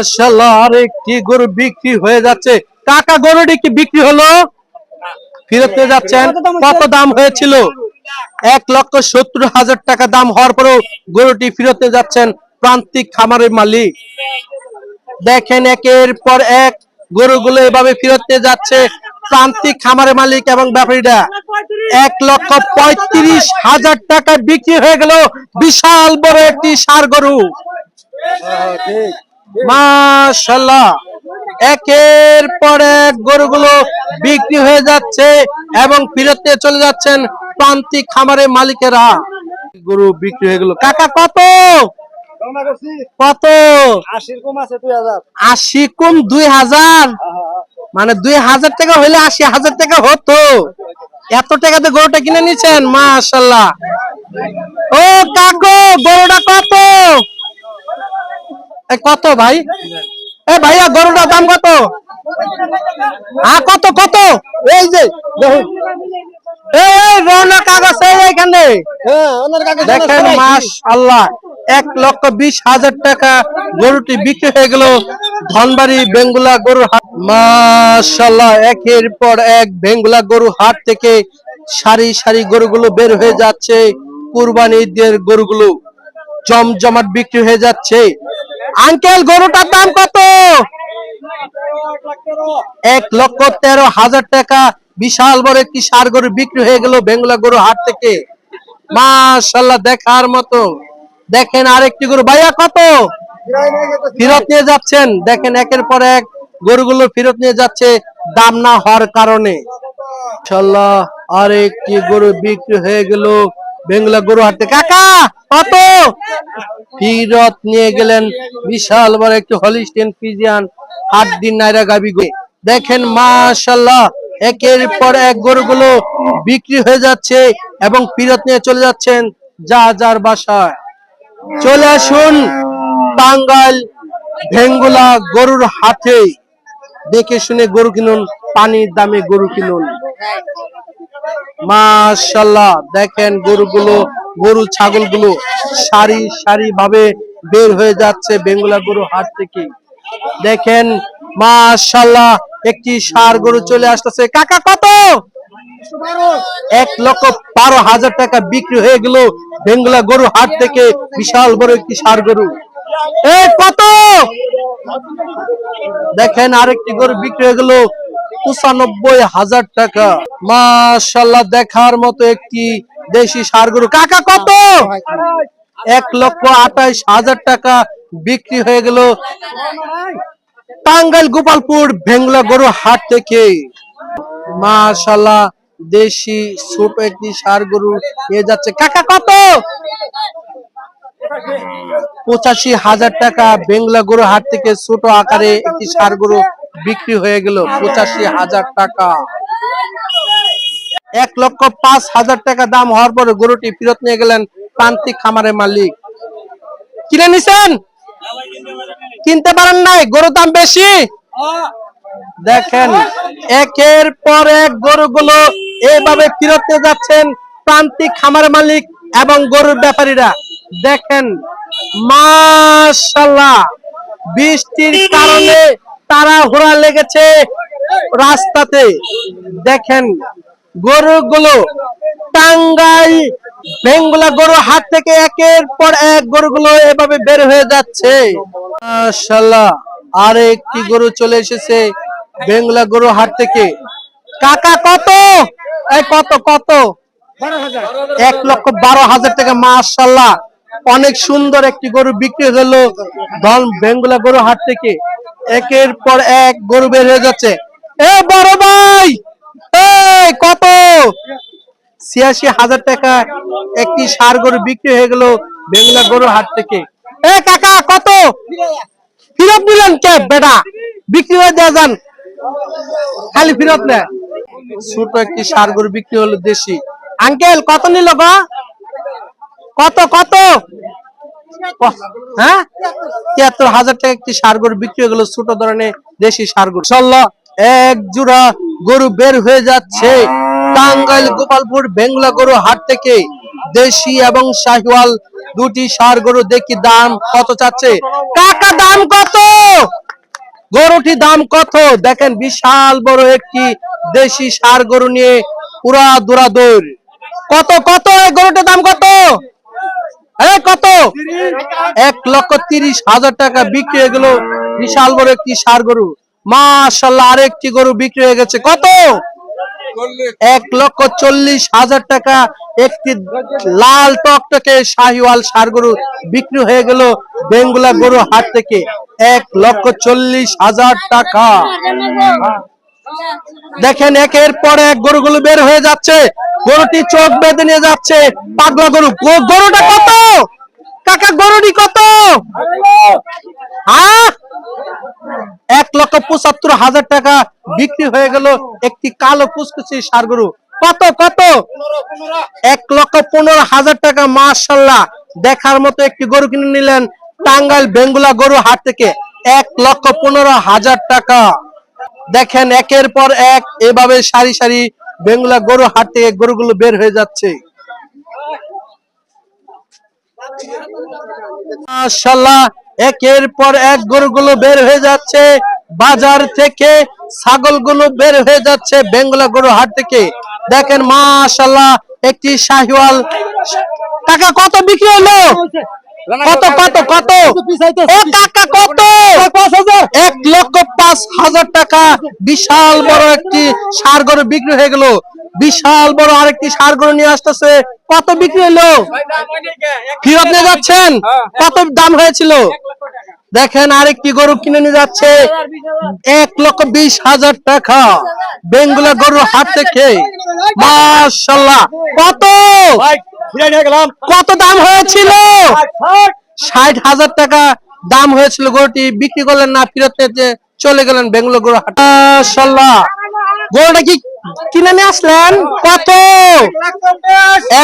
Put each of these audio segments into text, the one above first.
মাশাল্লাহ আর একটি গরু বিক্রি হয়ে যাচ্ছে। কাকা গরুটি কি বিক্রি হলো? ফেরত যাচ্ছেন। কত দাম হয়েছিল? এক লক্ষ সত্তর হাজার টাকা দাম হওয়ার পরেও গরুটি ফেরত যাচ্ছেন প্রান্তিক খামারের মালিক। দেখেন একের পর এক গরুগুলো এভাবে ফেরত যাচ্ছে প্রান্তিক খামারের মালিক এবং ব্যাপারীরা। এক লক্ষ পঁয়ত্রিশ হাজার টাকা বিক্রি হয়ে গেল বিশাল বড় একটি সার গরু। মাশাল্লাহ একের পর এক গরুগুলো বিক্রি হয়ে যাচ্ছে এবং ফিরত চলে যাচ্ছেন প্রান্তিক খামারের মালিকেরা। গরু বিক্রি হয়ে গেল। কাকা, কত? কত? আশি কম দুই হাজার। মানে দুই হাজার টাকা হইলে আশি হাজার টাকা হতো। এত টাকাতে গরুটা কিনে নিছেন মাশাল্লাহ ও কাকু, গরুটা কত? কত ভাই? এ ভাইয়া গরুটার দাম কত? আ কত কত? এই যে দেখুন। হ্যাঁ ওনার কাছে দেখেন মাস আল্লাহ এক লক্ষ বিশ হাজার টাকা গরুটি বিক্রি হয়ে গেল ধনবাড়ি বেঙ্গুলা গরু হাট। মাশাল্লাহ একের পর এক বেঙ্গুলা গরু হাট থেকে সারি সারি গরুগুলো বের হয়ে যাচ্ছে। কুরবানি ঈদের গরুগুলো জমজমাট বিক্রি হয়ে যাচ্ছে। আঙ্কেল গরুটার দাম কত? এক লক্ষ তেরো হাজার টাকা। বিশাল বড় একটি সার গরু বিক্রি হয়ে গেল বেঙ্গুলা গরু হাট থেকে। মাশাল্লাহ, দেখার মতো। দেখেন আরেকটি গরু। ভাইয়া, কত? ফিরত নিয়ে যাচ্ছেন। দেখেন একের পর এক গরুগুলো ফিরত নিয়ে যাচ্ছে। দাম না হওয়ার কারণে। আরেকটি গরু বিক্রি হয়ে গেল বেঙ্গলা গরু হাটে কাকা, কত? ফিরত নিয়ে গেলেন বিশাল বড় একটি হলিস্টেন ফিজিয়ান আট দিন নাইরা গাবি গো দেখেন মাশাল্লাহ একের পর এক গরুগুলো বিক্রি হয়ে যাচ্ছে এবং ফিরত নিয়ে চলে যাচ্ছেন যা যার বাসায়। চলে আসুন টাঙ্গাইল ভেঙ্গুলা গরুর হাতে দেখে শুনে গরু কিনুন, পানির দামে গরু কিনুন। মাশাল্লাহ দেখেন গরুগুলো, গরু ছাগলগুলো সারি সারি ভাবে বের হয়ে যাচ্ছে বেঙ্গুলা গরু হাট থেকে। দেখেন মাশাল্লাহ একটি সার গরু চলে আসতেছে। কাকা, কত? এক লক্ষ বারো হাজার টাকা বিক্রি হয়ে গেল বেঙ্গুলা গরু হাট থেকে, বিশাল বড় একটি সার গরু। কত? দেখেন, আরেকটি গরু বিক্রি হয়ে গেল পঁচানব্বই হাজার টাকা। মাশাল্লাহ দেখার মতো একটি দেশি সার গরু। কাকা, কত? এক লক্ষ আঠাইশ হাজার টাকা বিক্রি হয়ে গেল। টাঙ্গাইল, গোপালপুর, ভেঙ্গলা গরু হাট থেকে। মাশাল্লাহ দেশি ছোট একটি সার গরু নিয়ে যাচ্ছে। কাকা, কত? পঁচাশি হাজার টাকা বেঙ্গলা গরু হাট থেকে ছোট আকারে একটি সার গরু বিক্রি হয়ে গেল পঁচাশি হাজার টাকা। এক লক্ষ পাঁচ হাজার টাকা দাম হওয়ার পরে গরুটি ফেরত নিয়ে গেলেন প্রান্তিক খামারের মালিক। কিনে নিছেন? কিনতে পারেন নাই? গরুর দাম বেশি? দেখেন, একের পর এক গরুগুলো এইভাবে ফেরত নিয়ে যাচ্ছেন প্রান্তিক খামার মালিক এবং গরুর ব্যাপারীরা। দেখেন মাশাল্লাহ বৃষ্টির কারণে তারা ঘোরা লেগেছে রাস্তাতে। দেখেন গরুগুলো টাঙ্গাই বেঙ্গুলা গরু হাট থেকে একের পর এক গরুগুলো এভাবে বের হয়ে যাচ্ছে। আর একটি গরু চলে এসেছে বেঙ্গুলা গরু হাট থেকে। কাকা, কত? কত কত? এক লক্ষ বারো হাজার টাকা মাশাল্লাহ অনেক সুন্দর একটি গরু বিক্রি হলো ধন বেঙ্গুলা গরু হাট থেকে। একের পর এক গরু বের হয়ে যাচ্ছে। এ বড় ভাই! কত? ছিয়াশি হাজার টাকা একটি সার গরু বিক্রি হয়ে গেল বেঙ্গুলা গরু হাট থেকে। এ কাকা, কত? ফিরত নিলেন কে, বেটা? বিক্রি হয়ে দেওয়া যান। খালি ফিরত নেয় ছোট একটি সার গরু বিক্রি হলো দেশি। আঙ্কেল, কত নিল গো? কত কত? হ্যাঁ? তিয়াত্তর হাজার টাকা একটি সার বিক্রি হয়ে গেল ছোট ধরনের দেশি এক জোড়া গরু বের হয়ে যাচ্ছে। টাঙ্গাইল, গোপালপুর গরু হাট থেকে দেশি এবং শাহিওয়াল দুটি সার গরু দেখি দাম কত চাচ্ছে? কাকা দাম কত? গরুটি দাম কত? দেখেন বিশাল বড় একটি দেশি সার গরু নিয়ে পুরা দৌড়াদৌড় কত কত? গরুটির দাম কত? কত? এক লক্ষ তিরিশ হাজার টাকা বিক্রি হয়ে গেল। বিশাল বড় একটি সার গরু। মাশাল্লাহ আরেকটি গরু বিক্রি হয়ে গেছে। কত? এক লক্ষ চল্লিশ হাজার টাকা। একটি লাল টকটকে শাহিওয়াল সার গরু বিক্রি হয়ে গেল বেঙ্গুলা গরু হাট থেকে। এক লক্ষ চল্লিশ হাজার টাকা। দেখেন একের পর এক গরুগুলো বের হয়ে যাচ্ছে। গরুটি চোখ বেঁধে নিয়ে যাচ্ছে। পাগলা গরু। গরুটা কত? কাকা, গরুটি কত? এক লক্ষ পঁচাত্তর হাজার টাকা বিক্রি হয়ে গেল একটি কালো কুচকুচি সার গরু। কত কত? এক লক্ষ পনেরো হাজার টাকা মার্শাল্লাহ দেখার মতো একটি গরু কিনে নিলেন টাঙ্গাইল বেঙ্গুলা গরু হাট থেকে। এক লক্ষ পনেরো হাজার টাকা। দেখেন, একের পর এক এভাবে সারি সারি বেঙ্গুলা গরু হাট থেকে গরুগুলো বের হয়ে যাচ্ছে। মাশাল্লাহ একের পর এক গরুগুলো বের হয়ে যাচ্ছে। বাজার থেকে ছাগলগুলো বের হয়ে যাচ্ছে বেঙ্গলা গরু হাট থেকে। দেখেন মাশাল্লাহ একটি শাহিওয়াল। টাকা কত বিক্রি হলো? কত কত কত? ও কাকা কত? এক লক্ষ পাঁচ হাজার টাকা বিশাল বড় একটি সার গরু বিক্রি হয়ে গেল। বিশাল বড় আরেকটি সার গরু নিয়ে আসতেছে। কত বিক্রি হলো? ফেরত নিয়ে যাচ্ছেন? কত দাম হয়েছিল? দেখেন আরেকটি গরু কিনে নিয়ে যাচ্ছে। এক লক্ষ বিশ হাজার টাকা। বেঙ্গুলা গরু হাট থেকে মাশাল্লাহ। কত? কত দাম হয়েছিল? ষাট হাজার টাকা। দাম হয়েছিল গরুটি বিক্রি করলেন না, ফেরত নিতে চলে গেলেন বেঙ্গুলো গরু হাট। মাশাল্লাহ গরুটা কি কিনে নিয়ে আসলেন? কত?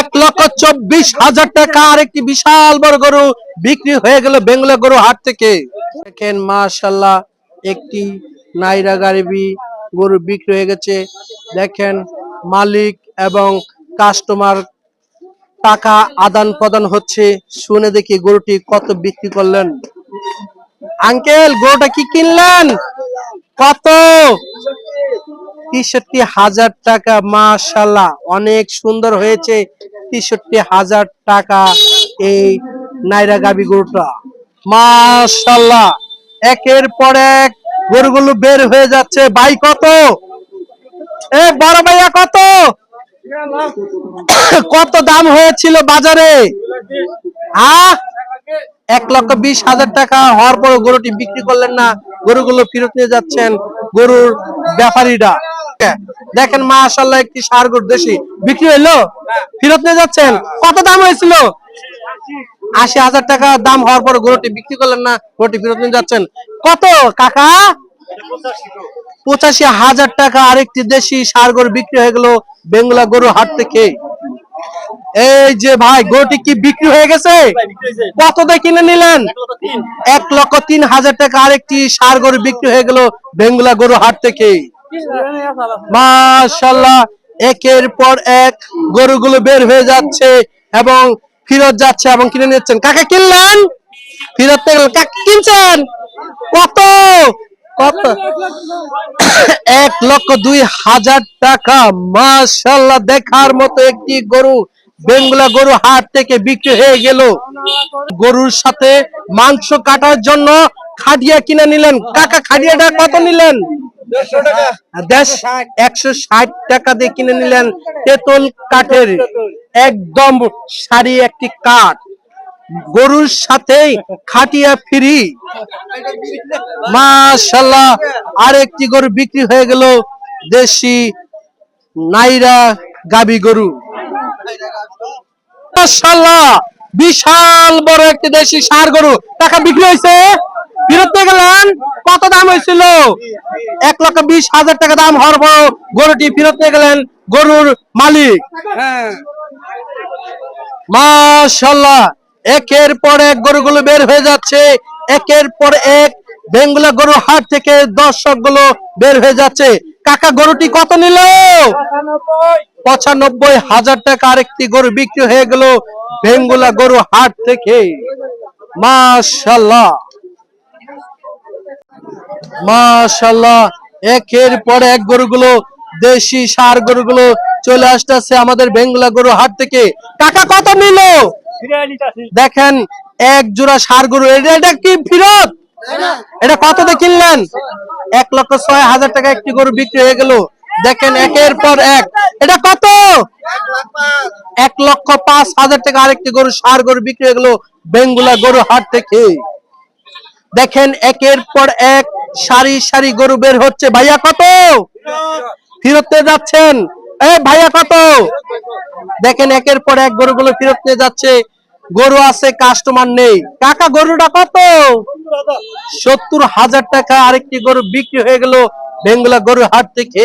এক লক্ষ চব্বিশ হাজার টাকা। আর একটি বিশাল বড় গরু বিক্রি হয়ে গেল বেঙ্গলা গরু হাট থেকে। দেখেন মাশাল্লাহ একটি নাইরা গাড়িবি গরু বিক্রি হয়ে গেছে। দেখেন, মালিক এবং কাস্টমার টাকা আদান প্রদান হচ্ছে। শুনে দেখি গরুটি কত বিক্রি করলেন। আঙ্কেল, গরুটা কি কিনলেন? কত? তেষট্টি হাজার টাকা মাশাল্লাহ অনেক সুন্দর হয়েছে। তেষট্টি হাজার টাকা এই নাইরা গাবি গরুটা। মাশাল্লাহ একের পর এক গরুগুলো বের হয়ে যাচ্ছে। ভাই, কত? এ, বড় ভাইয়া, কত? কত দাম হয়েছিল বাজারে? হ্যাঁ এক লক্ষ বিশ হাজার টাকা হওয়ার পর গরুটি বিক্রি করলেন না, গরুগুলো ফেরত নিয়ে যাচ্ছেন গরুর ব্যাপারীরা। দেখেন মাশাল্লাহ একটি সার গরু দেশি। বিক্রি হইল? ফেরত নিয়ে যাচ্ছেন? কত দাম হয়েছিল? আশি হাজার টাকা দাম হওয়ার পর গরুটি বিক্রি করলেন না, গরুটি ফেরত নিয়ে যাচ্ছেন। কত, কাকা? পঁচাশি হাজার টাকা। আরেকটি দেশি সার গরু বিক্রি হয়ে গেল বেঙ্গলা গরু হাট থেকে। এই যে ভাই গরুটি কি বিক্রি হয়ে গেছে? কত দিয়ে কিনে নিলেন? এক লক্ষ তিন। হাজার টাকা। আরেকটি সার গরু বিক্রি হয়ে গেল বেঙ্গুলা গরু হাট থেকে। মাশাল্লাহ একের পর এক গরুগুলো বের হয়ে যাচ্ছে এবং ফিরত যাচ্ছে এবং কিনে নিচ্ছেন। কাকে কিনলেন? ফিরত কাকে কিনছেন? কত? কত? এক লক্ষ দুই হাজার টাকা। মাশাল্লাহ দেখার মতো একটি গরু বেঙ্গুলা গরু হাট থেকে বিক্রি হয়ে গেল। গরুর সাথে মাংস কাটার জন্য খাডিয়া কিনে নিলেন। কাকা খাডিয়াটা কত নিলেন? দেশ একশো ষাট টাকা দিয়ে কিনে নিলেন তেতল কাঠের। একদম সারি একটি কাঠ। গরুর সাথে খাটিয়া ফ্রি। মাশাল্লাহ আরেকটি গরু বিক্রি হয়ে গেল দেশি নাইরা গাবি গরু। মাশাল্লাহ বিশাল বড় একটি দেশি সার গরু। টাকা বিক্রি হয়েছে? নিয়ে গেলেন? কত দাম হয়েছিল? এক লক্ষ বিশ হাজার টাকা দাম হওয়ার পর গরুটি ফেরত নিয়ে গেলেন গরুর মালিক। মাশাল্লাহ একের পর এক গরুগুলো বের হয়ে যাচ্ছে। একের পর এক বেঙ্গুলা গরু হাট থেকে দর্শকগুলো বের হয়ে যাচ্ছে। কাকা গরুটি কত নিল? পঁচানব্বই হাজার টাকা আরেকটি গরু বিক্রি হয়ে গেল বেঙ্গুলা গরু হাট থেকে। মাশাল্লাহ মাশাল্লাহ একের পর এক গরুগুলো দেশি সার গরুগুলো চলে আসতেছে আমাদের বেঙ্গলা গরু হাট থেকে। টাকা কত নিল? দেখেন এক জোড়া সার গরু। এটা এটা কি ফিরত? এটা কত দিয়ে কিনলেন? এক লক্ষ ছয় হাজার টাকা একটি গরু বিক্রি হয়ে গেল। দেখেন একের পর এক। এটা কত? এক লক্ষ পাঁচ হাজার টাকা আরেকটি গরু, সার গরু বিক্রি হয়ে গেল বেঙ্গুলা গরু হাট থেকে। দেখেন একের পর এক সারি সারি গরু বের হচ্ছে। ভাইয়া কত? ফিরত যাচ্ছেন। এ ভাইয়া কত? দেখেন একের পর এক গরুগুলো ফিরত নিয়ে যাচ্ছে। গরু আছে কাস্টমার নেই। কাকা, গরুটা কত? সত্তর হাজার টাকা আরেকটি গরু বিক্রি হয়ে গেল বেঙ্গলা গরু হাট থেকে